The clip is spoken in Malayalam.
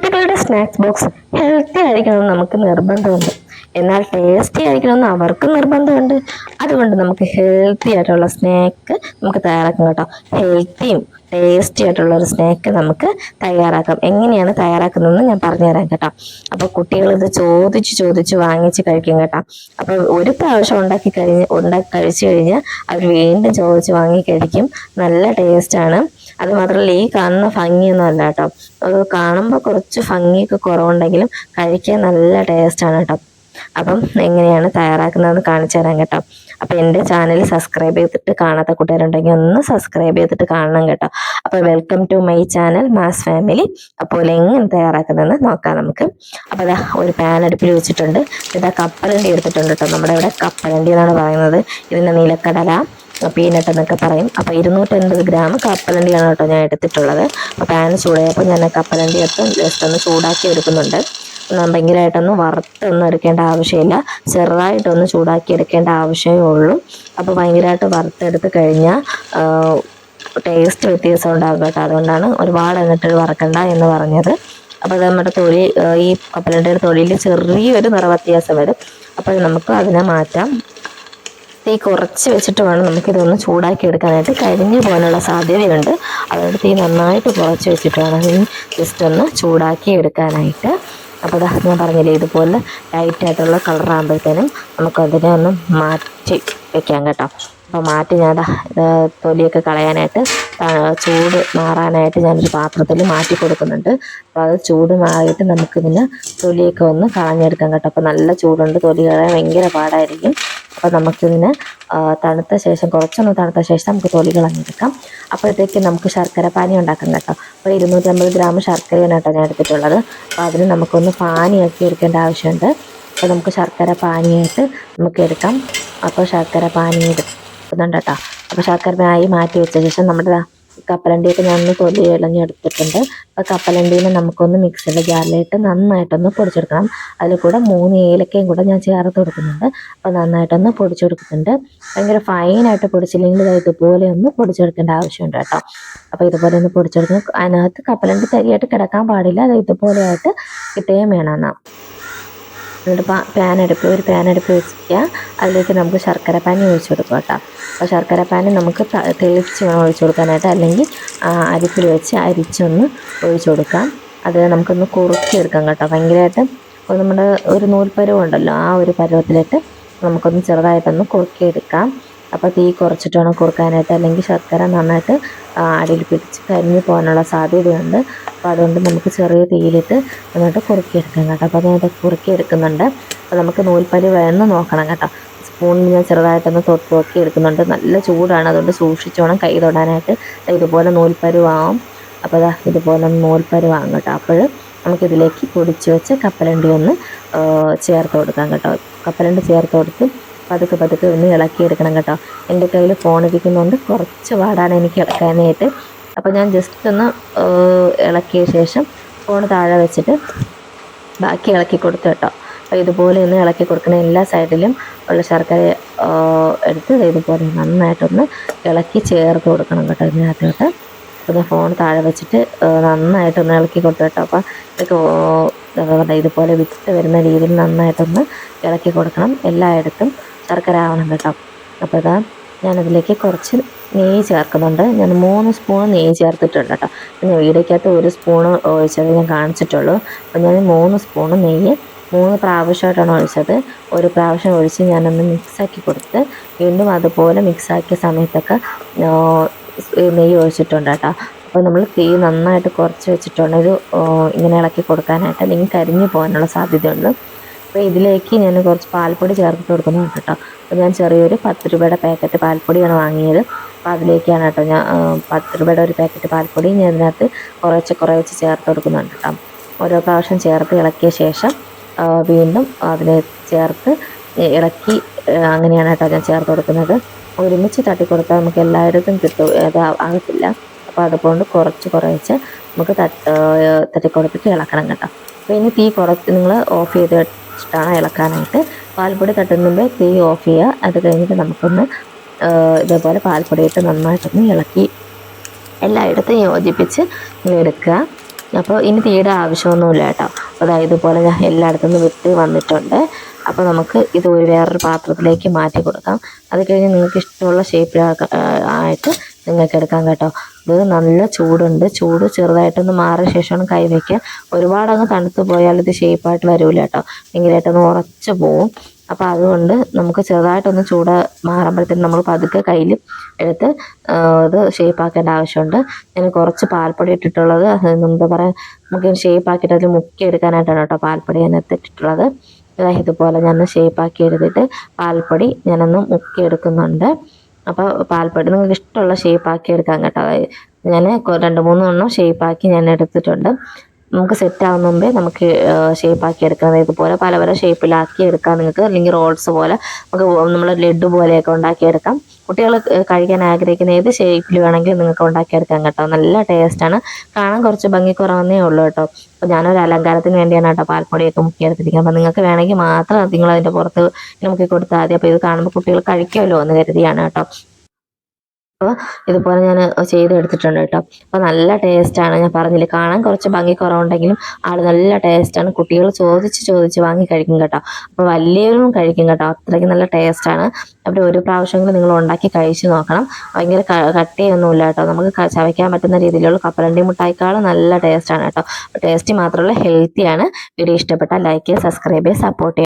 കുട്ടികളുടെ സ്നാക്സ് ബോക്സ് ഹെൽത്തി ആയിരിക്കണമെന്ന് നമുക്ക് നിർബന്ധമുണ്ട്. എന്നാൽ ടേസ്റ്റി ആയിരിക്കണമെന്ന് അവർക്ക് നിർബന്ധമുണ്ട്. അതുകൊണ്ട് നമുക്ക് ഹെൽത്തി ആയിട്ടുള്ള സ്നാക്ക് നമുക്ക് തയ്യാറാക്കാം കേട്ടോ. ഹെൽത്തിയും ടേസ്റ്റി ആയിട്ടുള്ള ഒരു സ്നാക്ക് നമുക്ക് തയ്യാറാക്കാം. എങ്ങനെയാണ് തയ്യാറാക്കുന്നതെന്ന് ഞാൻ പറഞ്ഞുതരാം കേട്ടോ. അപ്പോൾ കുട്ടികൾ ഇത് ചോദിച്ച് ചോദിച്ച് വാങ്ങിച്ച് കഴിക്കും കേട്ടോ. അപ്പോൾ ഒരു പ്രാവശ്യം ഉണ്ടാക്കി കഴിഞ്ഞ് ഉണ്ടാക്കി കഴിച്ചു കഴിഞ്ഞാൽ അവർ വീണ്ടും ചോദിച്ച് വാങ്ങി കഴിക്കും. നല്ല ടേസ്റ്റാണ് അത് മാത്രമല്ല ഈ കാണുന്ന ഭംഗിയൊന്നും അല്ല കേട്ടോ. അത് കാണുമ്പോൾ കുറച്ച് ഭംഗിയൊക്കെ കുറവുണ്ടെങ്കിലും കഴിക്കാൻ നല്ല ടേസ്റ്റാണ് കേട്ടോ. അപ്പം എങ്ങനെയാണ് തയ്യാറാക്കുന്നതെന്ന് കാണിച്ചു തരാം കേട്ടോ. അപ്പം എന്റെ ചാനൽ സബ്സ്ക്രൈബ് ചെയ്തിട്ട് കാണാത്ത കൂട്ടുകാരുണ്ടെങ്കിൽ ഒന്ന് സബ്സ്ക്രൈബ് ചെയ്തിട്ട് കാണണം കേട്ടോ. അപ്പോൾ welcome to my channel mass family അപ്പോൾ എങ്ങനെ തയ്യാറാക്കുന്നതെന്ന് നോക്കാം നമുക്ക്. അപ്പോൾ അതാ ഒരു പാൻ അടുപ്പിൽ വെച്ചിട്ടുണ്ട്. ഇതാ കപ്പലണ്ടി എടുത്തിട്ടുണ്ട് കേട്ടോ. നമ്മുടെ ഇവിടെ കപ്പലണ്ടി എന്നാണ് പറയുന്നത്. ഇതിന്റെ നിലക്കടല പീനട്ട് എന്നൊക്കെ പറയും. അപ്പോൾ ഇരുന്നൂറ്റൻപത് ഗ്രാം കപ്പലണ്ടിയാണ് കേട്ടോ ഞാൻ എടുത്തിട്ടുള്ളത്. അപ്പോൾ പാൻ ചൂടായപ്പോൾ ഞാൻ ആ കപ്പലണ്ടി എടുത്ത് ജസ്റ്റ് ഒന്ന് ചൂടാക്കി എടുക്കുന്നുണ്ട്. ഭയങ്കരമായിട്ടൊന്നും വറുത്തൊന്നും എടുക്കേണ്ട ആവശ്യമില്ല. ചെറുതായിട്ടൊന്ന് ചൂടാക്കി എടുക്കേണ്ട ആവശ്യമേ ഉള്ളൂ. അപ്പോൾ ഭയങ്കരമായിട്ട് വറുത്തെടുത്ത് കഴിഞ്ഞാൽ ടേസ്റ്റ് വ്യത്യാസം ഉണ്ടാകും കേട്ടോ. അതുകൊണ്ടാണ് ഒരുപാട് എന്നിട്ട് വറക്കണ്ട എന്ന് പറഞ്ഞത്. അപ്പോൾ നമ്മുടെ തൊലി ഈ കപ്പലണ്ടിയുടെ തൊലിയിൽ ചെറിയൊരു നിറവ്യത്യാസം വരും. അപ്പോൾ നമുക്ക് അതിനെ മാറ്റാം. തീ കുറച്ച് വെച്ചിട്ട് വേണം നമുക്കിതൊന്ന് ചൂടാക്കി എടുക്കാനായിട്ട്. കരിഞ്ഞു പോകാനുള്ള സാധ്യതയുണ്ട്. അതുകൊണ്ട് തീ നന്നായിട്ട് കുറച്ച് വെച്ചിട്ട് വേണം ജസ്റ്റ് ഒന്ന് ചൂടാക്കി എടുക്കാനായിട്ട്. അപ്പോൾ ദാ ഞാൻ പറഞ്ഞില്ലേ ഇതുപോലെ ലൈറ്റായിട്ടുള്ള കളറാകുമ്പോഴത്തേനും നമുക്കതിനെ ഒന്ന് മാറ്റി വെക്കാം കേട്ടോ. അപ്പോൾ മാറ്റി ഞാൻ തൊലിയൊക്കെ കളയാനായിട്ട് ചൂട് മാറാനായിട്ട് ഞാനൊരു പാത്രത്തിൽ മാറ്റി കൊടുക്കുന്നുണ്ട്. അപ്പോൾ അത് ചൂട് മാറിയിട്ട് നമുക്കിതിന് തൊലിയൊക്കെ ഒന്ന് കളഞ്ഞെടുക്കാം കേട്ടോ. അപ്പോൾ നല്ല ചൂടുണ്ട് തൊലി കളയാൻ ഭയങ്കര പാടായിരിക്കും. അപ്പോൾ നമുക്കിതിന് തണുത്ത ശേഷം കുറച്ചൊന്ന് തണുത്ത ശേഷം നമുക്ക് തൊലി കളഞ്ഞെടുക്കാം അപ്പോഴത്തേക്ക് നമുക്ക് ശർക്കര പാനി ഉണ്ടാക്കാം കേട്ടോ. അപ്പോൾ ഇരുന്നൂറ്റമ്പത് ഗ്രാം ശർക്കരയാണ് കേട്ടോ ഞാൻ എടുത്തിട്ടുള്ളത്. അപ്പോൾ അതിന് നമുക്കൊന്ന് പാനിയാക്കി എടുക്കേണ്ട ആവശ്യമുണ്ട്. അപ്പോൾ നമുക്ക് ശർക്കര പാനിയായിട്ട് നമുക്ക് എടുക്കാം. അപ്പോൾ ശർക്കര പാനി എടുക്കുന്നുണ്ട് കേട്ടോ. അപ്പോൾ ശർക്കര പാനി മാറ്റി വെച്ച ശേഷം നമ്മുടെ കപ്പലണ്ടിയൊക്കെ ഞാൻ ഒന്ന് തൊലി ഇളഞ്ഞെടുത്തിട്ടുണ്ട് അപ്പോൾ കപ്പലണ്ടീനെ നമുക്കൊന്ന് മിക്സിയുടെ ജാറിലിട്ട് നന്നായിട്ടൊന്ന് പൊടിച്ചെടുക്കണം. അതിൽ കൂടെ മൂന്ന് ഏലക്കയും കൂടെ ഞാൻ ചേർത്ത് കൊടുക്കുന്നുണ്ട്. അപ്പോൾ നന്നായിട്ടൊന്ന് പൊടിച്ചെടുക്കുന്നുണ്ട്. ഭയങ്കര ഫൈനായിട്ട് പൊടിച്ചില്ലെങ്കിൽ ഇതുപോലെ ഒന്ന് പൊടിച്ചെടുക്കേണ്ട ആവശ്യമുണ്ട് കേട്ടോ. അപ്പോൾ ഇതുപോലെ ഒന്ന് പൊടിച്ചെടുക്കണം. അതിനകത്ത് കപ്പലണ്ടി തരിയായിട്ട് കിടക്കാൻ പാടില്ല. അത് ഇതുപോലെയായിട്ട് കിട്ടുകയും വേണം എന്നാൽ എന്നിട്ട് പാൻ അടുപ്പ് ഒരു പാൻ അടുപ്പ് വെച്ചിരിക്കുക. അതിലേക്ക് നമുക്ക് ശർക്കര പാനി ഒഴിച്ച് കൊടുക്കുക കേട്ടോ. അപ്പോൾ ശർക്കര പാനി നമുക്ക് തെളിച്ച് വേണം ഒഴിച്ച് കൊടുക്കാനായിട്ട്. അല്ലെങ്കിൽ അരിപ്പിൽ വെച്ച് അരിച്ചൊന്ന് ഒഴിച്ച് കൊടുക്കാം. അത് നമുക്കൊന്ന് കുറുക്കിയെടുക്കാം കേട്ടോ. ഭയങ്കരമായിട്ട് നമ്മുടെ ഒരു നൂൽപ്പരവുണ്ടല്ലോ ആ ഒരു പരുവത്തിലിട്ട് നമുക്കൊന്ന് ചെറുതായിട്ടൊന്ന് കുറുക്കിയെടുക്കാം. അപ്പോൾ തീ കുറച്ചിട്ട് വേണം കുറുക്കാനായിട്ട് അല്ലെങ്കിൽ ശർക്കര നന്നായിട്ട് അടിയിൽ പിടിച്ച് കരിഞ്ഞു പോകാനുള്ള സാധ്യതയുണ്ട്. അപ്പോൾ അതുകൊണ്ട് നമുക്ക് ചെറിയ തീയിലിട്ട് നന്നായിട്ട് കുറുക്കിയെടുക്കാം കേട്ടോ. അപ്പോൾ ഞാനത് കുറുക്കിയെടുക്കുന്നുണ്ട്. അപ്പോൾ നമുക്ക് നൂൽപ്പല്ലി വേണമെന്ന് നോക്കണം കേട്ടോ. സ്പൂണിൽ ഞാൻ ചെറുതായിട്ടൊന്ന് തൊട്ട് നോക്കി എടുക്കുന്നുണ്ട്. നല്ല ചൂടാണ്. അതുകൊണ്ട് സൂക്ഷിച്ചോണം കൈ തൊടാനായിട്ട്. ഇതുപോലെ ഇതുപോലെ നൂൽപ്പരുവാകും അപ്പോൾ അതാ ഇതുപോലെ നൂൽപ്പരുവാകും കേട്ടോ. അപ്പോൾ നമുക്കിതിലേക്ക് പൊടിച്ച് വെച്ച് കപ്പലണ്ടി ഒന്ന് ചേർത്ത് കൊടുക്കാം കേട്ടോ. കപ്പലണ്ടി ചേർത്ത് കൊടുത്ത് പതുക്കെ പതുക്കെ ഒന്ന് ഇളക്കിയെടുക്കണം കേട്ടോ. എന്റെ കയ്യിൽ ഫോൺ ഇരിക്കുന്നതുകൊണ്ട് കുറച്ച് പാടാണ് എനിക്ക് ഇളക്കാനായിട്ട്. അപ്പോൾ ഞാൻ ജസ്റ്റ് ഒന്ന് ഇളക്കിയ ശേഷം ഫോൺ താഴെ വെച്ചിട്ട് ബാക്കി ഇളക്കി കൊടുത്തു കേട്ടോ. അപ്പോൾ ഇതുപോലെ ഒന്ന് ഇളക്കി കൊടുക്കണം എല്ലാ സൈഡിലും ഉള്ള ശർക്കര എടുത്ത് ഇതുപോലെ നന്നായിട്ടൊന്ന് ഇളക്കി ചേർത്ത് കൊടുക്കണം കേട്ടോ ഇതിനകത്തോട്ട്. അപ്പോൾ ഫോൺ താഴെ വെച്ചിട്ട് നന്നായിട്ടൊന്ന് ഇളക്കി കൊടുത്തു കേട്ടോ. അപ്പോൾ ഇതൊക്കെ ഇതുപോലെ വിട്ട് വരുന്ന രീതിയിൽ നന്നായിട്ടൊന്ന് ഇളക്കി കൊടുക്കണം എല്ലായിടത്തും. ശർക്കര ആവണം കേട്ടോ. അപ്പോൾ ഇതാ ഞാനതിലേക്ക് കുറച്ച് നെയ്യ് ചേർക്കുന്നുണ്ട്. ഞാൻ മൂന്ന് സ്പൂൺ നെയ്യ് ചേർത്തിട്ടുണ്ട് കേട്ടോ. പിന്നെ വീടേക്കകത്ത് ഒരു സ്പൂണ് ഒഴിച്ചത് ഞാൻ കാണിച്ചിട്ടുള്ളൂ. അപ്പോൾ ഞാൻ മൂന്ന് സ്പൂണ് നെയ്യ് മൂന്ന് പ്രാവശ്യമായിട്ടാണ് ഒഴിച്ചത്. ഒരു പ്രാവശ്യം ഒഴിച്ച് ഞാനൊന്ന് മിക്സാക്കി കൊടുത്ത് വീണ്ടും അതുപോലെ മിക്സാക്കിയ സമയത്തൊക്കെ നെയ്യ് ഒഴിച്ചിട്ടുണ്ട് കേട്ടോ. അപ്പോൾ നമ്മൾ തീ നന്നായിട്ട് കുറച്ച് വെച്ചിട്ടുണ്ട്. ഇത് ഇങ്ങനെ ഇളക്കി കൊടുക്കാനായിട്ട് അല്ലെങ്കിൽ കരിഞ്ഞു പോകാനുള്ള സാധ്യതയുണ്ട്. അപ്പോൾ ഇതിലേക്ക് ഞാൻ കുറച്ച് പാൽപ്പൊടി ചേർത്ത് കൊടുക്കുന്നുണ്ട് കേട്ടോ. അപ്പോൾ ഞാൻ ചെറിയൊരു പത്ത് രൂപയുടെ പാക്കറ്റ് പാൽപ്പൊടിയാണ് വാങ്ങിയത്. അപ്പോൾ അതിലേക്കാണ് കേട്ടോ ഞാൻ പത്ത് രൂപയുടെ ഒരു പാക്കറ്റ് പാൽപ്പൊടി ഞാൻ ഇതിനകത്ത് കുറച്ച് കുറച്ച് ചേർത്ത് കൊടുക്കുന്നുണ്ട് കേട്ടോ. ഓരോ പ്രാവശ്യം ചേർത്ത് ഇളക്കിയ ശേഷം വീണ്ടും അതിനെ ചേർത്ത് ഇളക്കി അങ്ങനെയാണ് കേട്ടോ ഞാൻ ചേർത്ത് കൊടുക്കുന്നത്. ഒരുമിച്ച് തട്ടി കൊടുത്താൽ നമുക്ക് എല്ലായിടത്തും കിട്ടും. അത് ആകത്തില്ല. അപ്പോൾ അതുകൊണ്ട് കുറച്ച് കുറച്ച് നമുക്ക് തട്ടി കൊടുത്തിട്ട് ഇളക്കണം കേട്ടോ. അപ്പോൾ ഇനി തീ കുറച്ച് നിങ്ങൾ ഓഫ് ചെയ്ത് വെച്ചിട്ടാണ് ഇളക്കാനായിട്ട്. പാൽപ്പൊടി തട്ടുന്നുമ്പോൾ തീ ഓഫ് ചെയ്യുക. അത് കഴിഞ്ഞിട്ട് നമുക്കൊന്ന് ഇതേപോലെ പാൽപ്പൊടി ഇട്ട് നന്നായിട്ടൊന്ന് ഇളക്കി എല്ലായിടത്തും യോജിപ്പിച്ച് എടുക്കുക. അപ്പോൾ ഇനി തീയുടെ ആവശ്യമൊന്നുമില്ല കേട്ടോ. അതായത് ഇതുപോലെ ഞാൻ എല്ലായിടത്തും നിന്ന് വിട്ട് വന്നിട്ടുണ്ട്. അപ്പോൾ നമുക്ക് ഇത് ഒരു വേറൊരു പാത്രത്തിലേക്ക് മാറ്റി കൊടുക്കാം. അത് കഴിഞ്ഞ് നിങ്ങൾക്ക് ഇഷ്ടമുള്ള ഷേപ്പിൽ ആയിട്ട് നിങ്ങൾക്ക് എടുക്കാം കേട്ടോ. ഇത് നല്ല ചൂടുണ്ട്. ചൂട് ചെറുതായിട്ടൊന്ന് മാറിയ ശേഷമാണ് കൈ വയ്ക്കുക ഒരുപാട് അങ്ങ് തണുത്ത് പോയാൽ ഇത് ഷേപ്പായിട്ട് വരില്ല കേട്ടോ. ഭയങ്കരമായിട്ടൊന്ന് ഉറച്ച് പോവും. അപ്പോൾ അതുകൊണ്ട് നമുക്ക് ചെറുതായിട്ടൊന്ന് ചൂട് മാറുമ്പോഴത്തേനും നമ്മൾ പതുക്കെ കയ്യിൽ എടുത്ത് ഇത് ഷേപ്പാക്കേണ്ട ആവശ്യമുണ്ട്. ഞാൻ കുറച്ച് പാൽപ്പൊടി ഇട്ടിട്ടുള്ളത് എന്താ പറയുക നമുക്ക് ഷേപ്പാക്കിയിട്ട് അതിൽ മുക്കി എടുക്കാനായിട്ടാണ് കേട്ടോ പാൽപ്പൊടി ഞാൻ ഇട്ടിട്ടുള്ളത് ഇതാ ഇതുപോലെ ഞാൻ ഷേപ്പാക്കി എടുത്തിട്ട് പാൽപ്പൊടി ഞാനൊന്ന് മുക്കി എടുക്കുന്നുണ്ട്. അപ്പോൾ പാൽപ്പൊടി നിങ്ങൾക്ക് ഇഷ്ടമുള്ള ഷേപ്പ് ആക്കി എടുക്കാം കേട്ടോ. ഞാൻ രണ്ട് മൂന്ന് എണ്ണം ഷേപ്പാക്കി ഞാൻ എടുത്തിട്ടുണ്ട്. നമുക്ക് സെറ്റ് ആവുന്ന മുമ്പേ നമുക്ക് ഷേപ്പ് ആക്കി എടുക്കാം ഇതുപോലെ പല പല ഷേപ്പിലാക്കി എടുക്കാം നിങ്ങൾക്ക്. അല്ലെങ്കിൽ റോൾസ് പോലെ നമുക്ക് നമ്മൾ ലഡു പോലെയൊക്കെ ഉണ്ടാക്കിയെടുക്കാം. കുട്ടികൾ കഴിക്കാൻ ആഗ്രഹിക്കുന്ന ഏത് ഷേപ്പിൽ വേണമെങ്കിലും നിങ്ങൾക്ക് ഉണ്ടാക്കിയെടുക്കാം കേട്ടോ. നല്ല ടേസ്റ്റാണ് കാണാൻ കുറച്ച് ഭംഗി കുറവെന്നേ ഉള്ളൂ കേട്ടോ. അപ്പോൾ ഞാനൊരു അലങ്കാരത്തിന് വേണ്ടിയാണ് കേട്ടോ പാൽപ്പൊടിയൊക്കെ മുക്കിയെടുത്തിരിക്കുന്നത് അപ്പോൾ നിങ്ങൾക്ക് വേണമെങ്കിൽ മാത്രം നിങ്ങൾ അതിന്റെ പുറത്ത് നമുക്ക് കൊടുത്താൽ മതി. അപ്പോൾ ഇത് കാണുമ്പോൾ കുട്ടികൾ കഴിക്കുമല്ലോ എന്ന് കരുതിയാണ് കേട്ടോ. അപ്പോൾ ഇതുപോലെ ഞാൻ ചെയ്തെടുത്തിട്ടുണ്ട് കേട്ടോ. അപ്പോൾ നല്ല ടേസ്റ്റാണ്. ഞാൻ പറഞ്ഞില്ലേ കാണാൻ കുറച്ച് ഭംഗി കുറവുണ്ടെങ്കിലും ആൾ നല്ല ടേസ്റ്റാണ്. കുട്ടികൾ ചോദിച്ച് ചോദിച്ച് വാങ്ങി കഴിക്കും കേട്ടോ. അപ്പോൾ വലിയവരും കഴിക്കും കേട്ടോ. അത്രയ്ക്ക് നല്ല ടേസ്റ്റാണ്. അപ്പോൾ ഒരു പ്രാവശ്യമെങ്കിലും നിങ്ങൾ ഉണ്ടാക്കി കഴിച്ച് നോക്കണം. ഭയങ്കര കട്ടിയൊന്നുമില്ല കേട്ടോ. നമുക്ക് ചവയ്ക്കാൻ പറ്റുന്ന രീതിയിലുള്ള കപ്പലണ്ടി മുട്ടായിക്കാളും നല്ല ടേസ്റ്റാണ് കേട്ടോ. ടേസ്റ്റ് മാത്രമല്ല ഹെൽത്തിയാണ്. വീഡിയോ ഇഷ്ടപ്പെട്ടാൽ ലൈക്ക് ചെയ്യുക സബ്സ്ക്രൈബ് ചെയ്യുക സപ്പോർട്ട് ചെയ്യുക